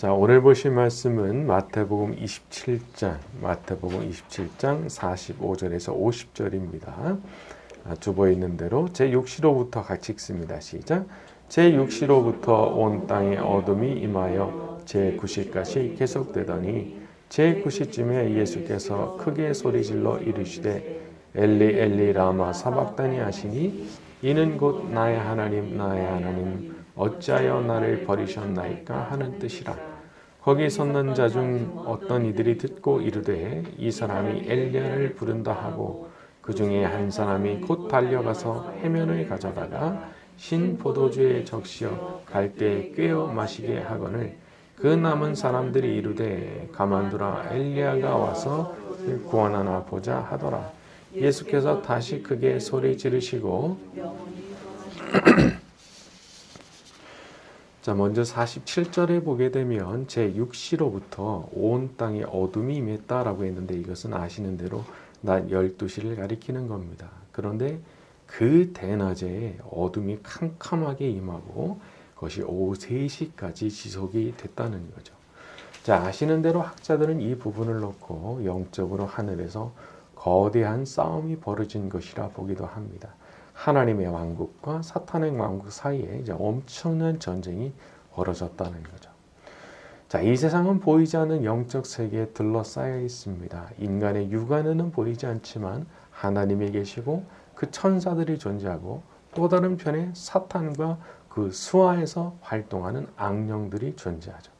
자, 오늘 보실 말씀은 마태복음 27장, 마태복음 27장 45절에서 50절입니다. 아, 주보에 있는 대로 제 6시로부터 같이 읽습니다. 시작. 제 6시로부터 온 땅에 어둠이 임하여 제 9시까지 계속되더니 제 9시쯤에 예수께서 크게 소리질러 이르시되 엘리 엘리 라마 사박다니 하시니 이는 곧 나의 하나님 나의 하나님 어찌하여 나를 버리셨나이까 하는 뜻이라 거기 섰는 자 중 어떤 이들이 듣고 이르되 이 사람이 엘리야를 부른다 하고 그 중에 한 사람이 곧 달려가서 해면을 가져다가 신 포도주에 적시어 갈대에 꿰어 마시게 하거늘 그 남은 사람들이 이르되 가만두라 엘리야가 와서 구원하나 보자 하더라. 예수께서 다시 크게 소리 지르시고 자 먼저 47절에 보게 되면 제 6시로부터 온 땅에 어둠이 임했다라고 했는데 이것은 아시는 대로 낮 12시를 가리키는 겁니다. 그런데 그 대낮에 어둠이 캄캄하게 임하고 그것이 오후 3시까지 지속이 됐다는 거죠. 자, 아시는 대로 학자들은 이 부분을 놓고 영적으로 하늘에서 거대한 싸움이 벌어진 것이라 보기도 합니다. 하나님의 왕국과 사탄의 왕국 사이에 이제 엄청난 전쟁이 벌어졌다는 거죠. 자, 이 세상은 보이지 않는 영적 세계에 둘러싸여 있습니다. 인간의 육안에는 보이지 않지만 하나님이 계시고 그 천사들이 존재하고 또 다른 편에 사탄과 그 수하에서 활동하는 악령들이 존재하죠.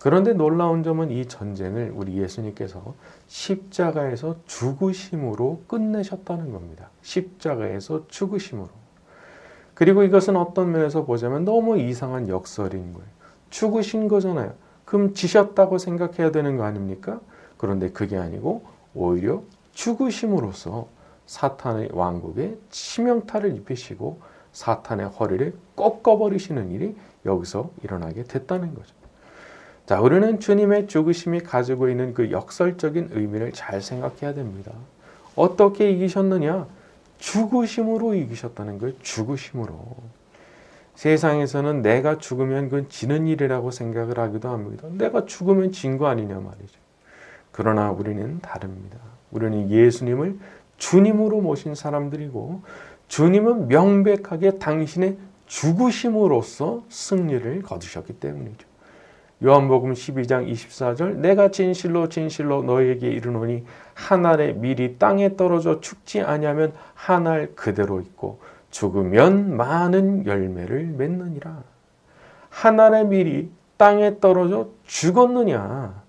그런데 놀라운 점은 이 전쟁을 우리 예수님께서 십자가에서 죽으심으로 끝내셨다는 겁니다. 십자가에서 죽으심으로. 그리고 이것은 어떤 면에서 보자면 너무 이상한 역설인 거예요. 죽으신 거잖아요. 그럼 지셨다고 생각해야 되는 거 아닙니까? 그런데 그게 아니고 오히려 죽으심으로써 사탄의 왕국에 치명타를 입히시고 사탄의 허리를 꺾어버리시는 일이 여기서 일어나게 됐다는 거죠. 자, 우리는 주님의 죽으심이 가지고 있는 그 역설적인 의미를 잘 생각해야 됩니다. 어떻게 이기셨느냐? 죽으심으로 이기셨다는 거예요. 죽으심으로. 세상에서는 내가 죽으면 그건 지는 일이라고 생각을 하기도 합니다. 내가 죽으면 진 거 아니냐 말이죠. 그러나 우리는 다릅니다. 우리는 예수님을 주님으로 모신 사람들이고 주님은 명백하게 당신의 죽으심으로써 승리를 거두셨기 때문이죠. 요한복음 12장 24절 내가 진실로 진실로 너에게 이르노니 한 알의 밀이 땅에 떨어져 죽지 아니하면 한 알 그대로 있고 죽으면 많은 열매를 맺느니라. 한 알의 밀이 땅에 떨어져 죽었느냐?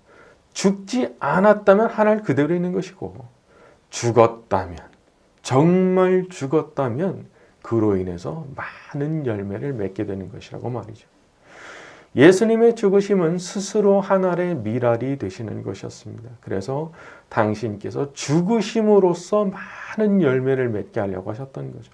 죽지 않았다면 한 알 그대로 있는 것이고 죽었다면 정말 죽었다면 그로 인해서 많은 열매를 맺게 되는 것이라고 말이죠. 예수님의 죽으심은 스스로 하나의 미랄이 되시는 것이었습니다. 그래서 당신께서 죽으심으로써 많은 열매를 맺게 하려고 하셨던 거죠.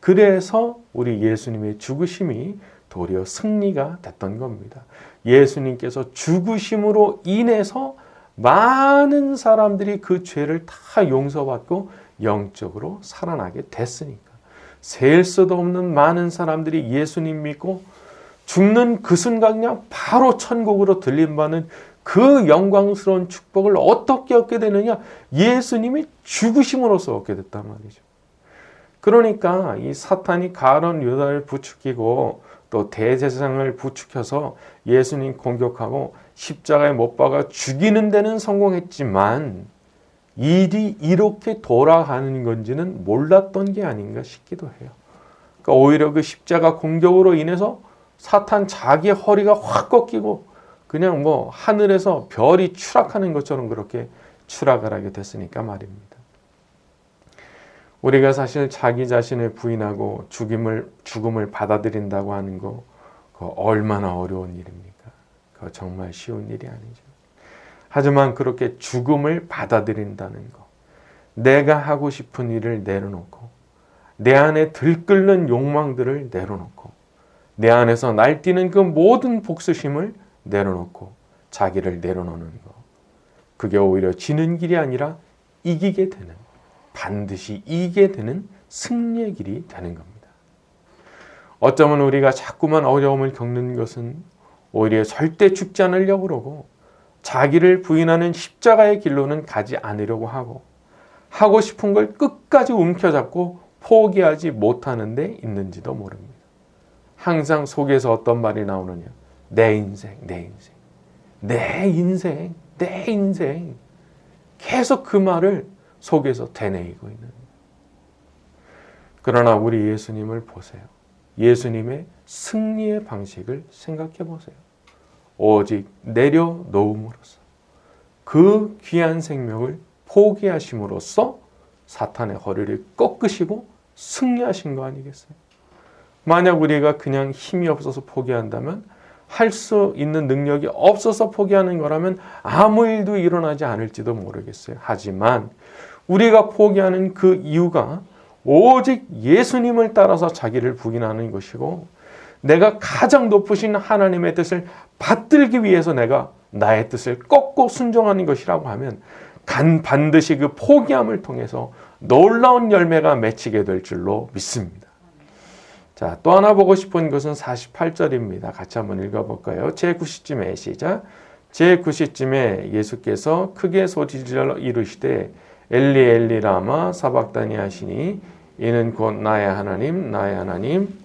그래서 우리 예수님의 죽으심이 도리어 승리가 됐던 겁니다. 예수님께서 죽으심으로 인해서 많은 사람들이 그 죄를 다 용서받고 영적으로 살아나게 됐으니까. 셀 수도 없는 많은 사람들이 예수님 믿고 죽는 그 순간 그냥 바로 천국으로 들림받는 그 영광스러운 축복을 어떻게 얻게 되느냐? 예수님이 죽으심으로써 얻게 됐단 말이죠. 그러니까 이 사탄이 가론 유다를 부추기고 또 대제사장을 부추켜서 예수님 공격하고 십자가에 못 박아 죽이는 데는 성공했지만 일이 이렇게 돌아가는 건지는 몰랐던 게 아닌가 싶기도 해요. 그러니까 오히려 그 십자가 공격으로 인해서 사탄 자기의 허리가 확 꺾이고 그냥 뭐 하늘에서 별이 추락하는 것처럼 그렇게 추락을 하게 됐으니까 말입니다. 우리가 사실 자기 자신을 부인하고 죽임을 죽음을 받아들인다고 하는 거그 얼마나 어려운 일입니까? 그 정말 쉬운 일이 아니죠. 하지만 그렇게 죽음을 받아들인다는 거, 내가 하고 싶은 일을 내려놓고 내 안에 들끓는 욕망들을 내려놓고 내 안에서 날뛰는 그 모든 복수심을 내려놓고 자기를 내려놓는 거. 그게 오히려 지는 길이 아니라 이기게 되는, 반드시 이기게 되는 승리의 길이 되는 겁니다. 어쩌면 우리가 자꾸만 어려움을 겪는 것은 오히려 절대 죽지 않으려고 그러고 자기를 부인하는 십자가의 길로는 가지 않으려고 하고 하고 싶은 걸 끝까지 움켜잡고 포기하지 못하는 데 있는지도 모릅니다. 항상 속에서 어떤 말이 나오느냐. 내 인생, 내 인생. 내 인생, 내 인생. 계속 그 말을 속에서 되뇌이고 있는. 그러나 우리 예수님을 보세요. 예수님의 승리의 방식을 생각해 보세요. 오직 내려놓음으로써 그 귀한 생명을 포기하심으로써 사탄의 허리를 꺾으시고 승리하신 거 아니겠어요? 만약 우리가 그냥 힘이 없어서 포기한다면 할 수 있는 능력이 없어서 포기하는 거라면 아무 일도 일어나지 않을지도 모르겠어요. 하지만 우리가 포기하는 그 이유가 오직 예수님을 따라서 자기를 부인하는 것이고 내가 가장 높으신 하나님의 뜻을 받들기 위해서 내가 나의 뜻을 꺾고 순종하는 것이라고 하면 간 반드시 그 포기함을 통해서 놀라운 열매가 맺히게 될 줄로 믿습니다. 자, 또 하나 보고 싶은 것은 48절입니다. 같이 한번 읽어볼까요? 제9시쯤에 시작. 제9시쯤에 예수께서 크게 소리질러 이르시되 엘리 엘리 라마 사박다니 하시니 이는 곧 나의 하나님 나의 하나님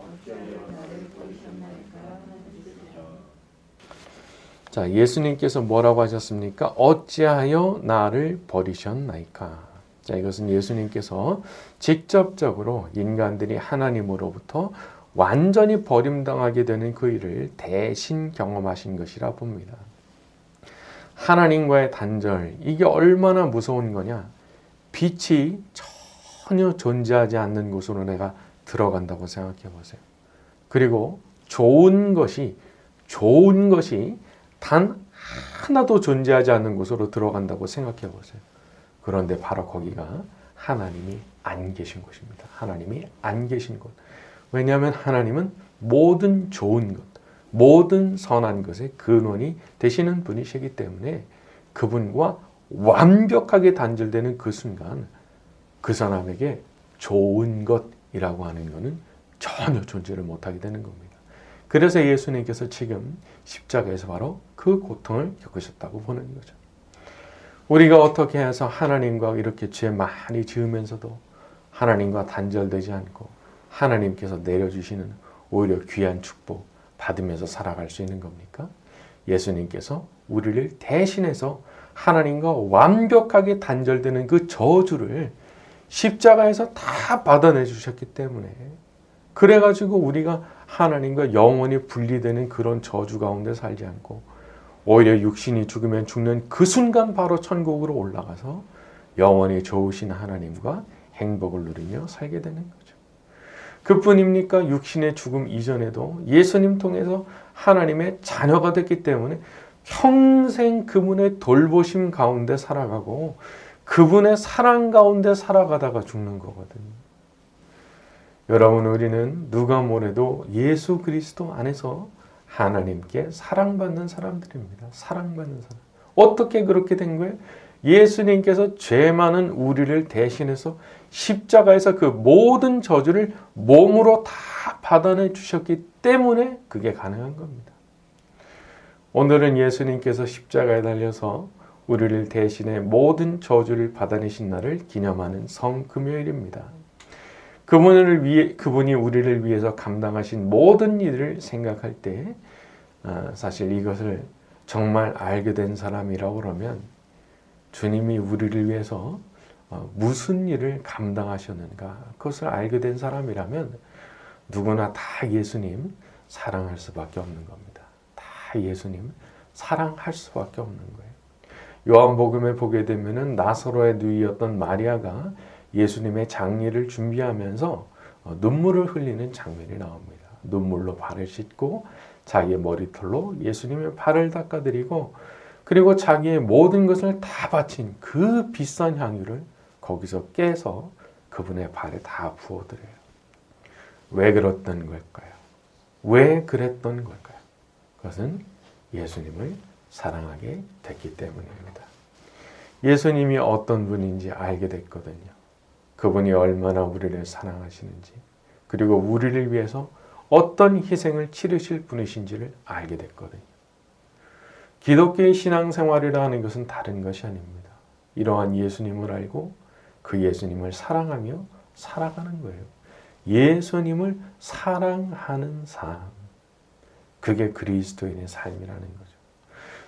자, 예수님께서 뭐라고 하셨습니까? 어찌하여 나를 버리셨나이까? 자, 이것은 예수님께서 직접적으로 인간들이 하나님으로부터 완전히 버림당하게 되는 그 일을 대신 경험하신 것이라 봅니다. 하나님과의 단절, 이게 얼마나 무서운 거냐? 빛이 전혀 존재하지 않는 곳으로 내가 들어간다고 생각해 보세요. 그리고 좋은 것이, 좋은 것이 단 하나도 존재하지 않는 곳으로 들어간다고 생각해 보세요. 그런데 바로 거기가 하나님이 안 계신 곳입니다. 하나님이 안 계신 곳. 왜냐하면 하나님은 모든 좋은 것, 모든 선한 것의 근원이 되시는 분이시기 때문에 그분과 완벽하게 단절되는 그 순간 그 사람에게 좋은 것이라고 하는 것은 전혀 존재를 못하게 되는 겁니다. 그래서 예수님께서 지금 십자가에서 바로 그 고통을 겪으셨다고 보는 거죠. 우리가 어떻게 해서 하나님과 이렇게 죄 많이 지으면서도 하나님과 단절되지 않고 하나님께서 내려주시는 오히려 귀한 축복 받으면서 살아갈 수 있는 겁니까? 예수님께서 우리를 대신해서 하나님과 완벽하게 단절되는 그 저주를 십자가에서 다 받아내 주셨기 때문에 그래가지고 우리가 하나님과 영원히 분리되는 그런 저주 가운데 살지 않고 오히려 육신이 죽으면 죽는 그 순간 바로 천국으로 올라가서 영원히 좋으신 하나님과 행복을 누리며 살게 되는 거죠. 그뿐입니까? 육신의 죽음 이전에도 예수님 통해서 하나님의 자녀가 됐기 때문에 평생 그분의 돌보심 가운데 살아가고 그분의 사랑 가운데 살아가다가 죽는 거거든요. 여러분 우리는 누가 뭐래도 예수 그리스도 안에서 하나님께 사랑받는 사람들입니다. 사랑받는 사람. 어떻게 그렇게 된 거예요? 예수님께서 죄 많은 우리를 대신해서 십자가에서 그 모든 저주를 몸으로 다 받아내 주셨기 때문에 그게 가능한 겁니다. 오늘은 예수님께서 십자가에 달려서 우리를 대신해 모든 저주를 받아내신 날을 기념하는 성금요일입니다. 그분을 위해 그분이 우리를 위해서 감당하신 모든 일을 생각할 때 어, 사실 이것을 정말 알게 된 사람이라고 그러면 주님이 우리를 위해서 어, 무슨 일을 감당하셨는가 그것을 알게 된 사람이라면 누구나 다 예수님 사랑할 수밖에 없는 겁니다. 다 예수님 사랑할 수밖에 없는 거예요. 요한복음에 보게 되면은 나사로의 누이였던 마리아가 예수님의 장례를 준비하면서 어, 눈물을 흘리는 장면이 나옵니다. 눈물로 발을 씻고 자기의 머리털로 예수님의 발을 닦아드리고 그리고 자기의 모든 것을 다 바친 그 비싼 향유를 거기서 깨서 그분의 발에 다 부어드려요. 왜 그랬던 걸까요? 왜 그랬던 걸까요? 그것은 예수님을 사랑하게 됐기 때문입니다. 예수님이 어떤 분인지 알게 됐거든요. 그분이 얼마나 우리를 사랑하시는지, 그리고 우리를 위해서 어떤 희생을 치르실 분이신지를 알게 됐거든요. 기독교의 신앙생활이라는 것은 다른 것이 아닙니다. 이러한 예수님을 알고 그 예수님을 사랑하며 살아가는 거예요. 예수님을 사랑하는 삶. 그게 그리스도인의 삶이라는 거죠.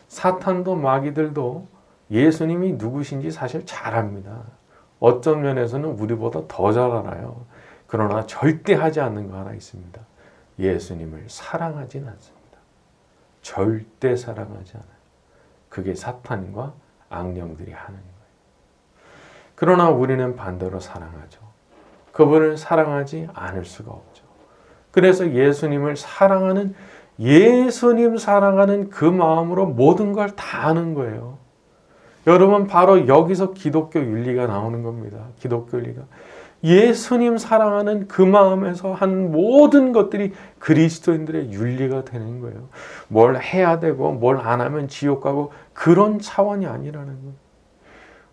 사탄도 마귀들도 예수님이 누구신지 사실 잘 압니다. 어떤 면에서는 우리보다 더 잘 알아요. 그러나 절대 하지 않는 거 하나 있습니다. 예수님을 사랑하진 않습니다. 절대 사랑하지 않아요. 그게 사탄과 악령들이 하는 거예요. 그러나 우리는 반대로 사랑하죠. 그분을 사랑하지 않을 수가 없죠. 그래서 예수님을 사랑하는 예수님 사랑하는 그 마음으로 모든 걸 다 하는 거예요. 여러분 바로 여기서 기독교 윤리가 나오는 겁니다. 기독교 윤리가 예수님 사랑하는 그 마음에서 한 모든 것들이 그리스도인들의 윤리가 되는 거예요. 뭘 해야 되고 뭘 안 하면 지옥 가고 그런 차원이 아니라는 거예요.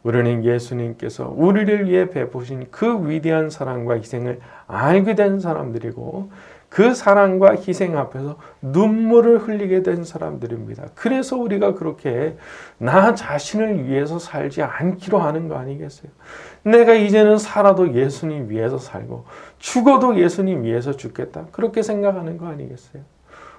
우리는 예수님께서 우리를 위해 베푸신 그 위대한 사랑과 희생을 알게 된 사람들이고 그 사랑과 희생 앞에서 눈물을 흘리게 된 사람들입니다. 그래서 우리가 그렇게 나 자신을 위해서 살지 않기로 하는 거 아니겠어요? 내가 이제는 살아도 예수님 위해서 살고 죽어도 예수님 위해서 죽겠다. 그렇게 생각하는 거 아니겠어요?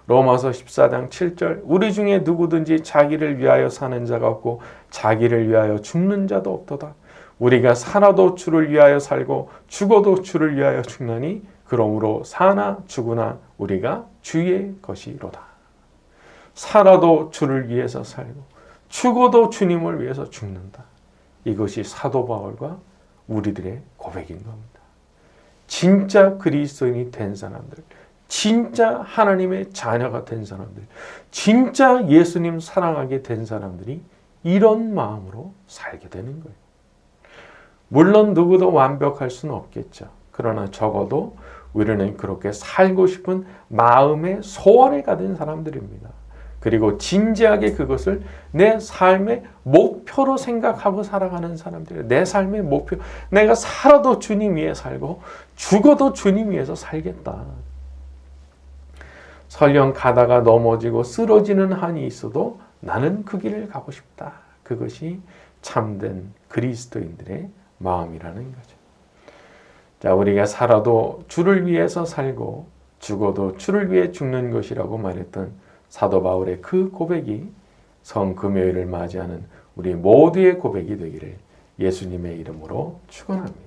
로마서 14장 7절 우리 중에 누구든지 자기를 위하여 사는 자가 없고 자기를 위하여 죽는 자도 없도다. 우리가 살아도 주를 위하여 살고 죽어도 주를 위하여 죽나니 그러므로 사나 죽으나 우리가 주의 것이로다. 살아도 주를 위해서 살고 죽어도 주님을 위해서 죽는다. 이것이 사도 바울과 우리들의 고백인 겁니다. 진짜 그리스도인이 된 사람들, 진짜 하나님의 자녀가 된 사람들, 진짜 예수님 사랑하게 된 사람들이 이런 마음으로 살게 되는 거예요. 물론 누구도 완벽할 수는 없겠죠. 그러나 적어도 우리는 그렇게 살고 싶은 마음의 소원에 가진 사람들입니다. 그리고 진지하게 그것을 내 삶의 목표로 생각하고 살아가는 사람들. 내 삶의 목표. 내가 살아도 주님 위해 살고 죽어도 주님 위해서 살겠다. 설령 가다가 넘어지고 쓰러지는 한이 있어도 나는 그 길을 가고 싶다. 그것이 참된 그리스도인들의 마음이라는 거죠. 자, 우리가 살아도 주를 위해서 살고 죽어도 주를 위해 죽는 것이라고 말했던 사도 바울의 그 고백이 성 금요일을 맞이하는 우리 모두의 고백이 되기를 예수님의 이름으로 축원합니다.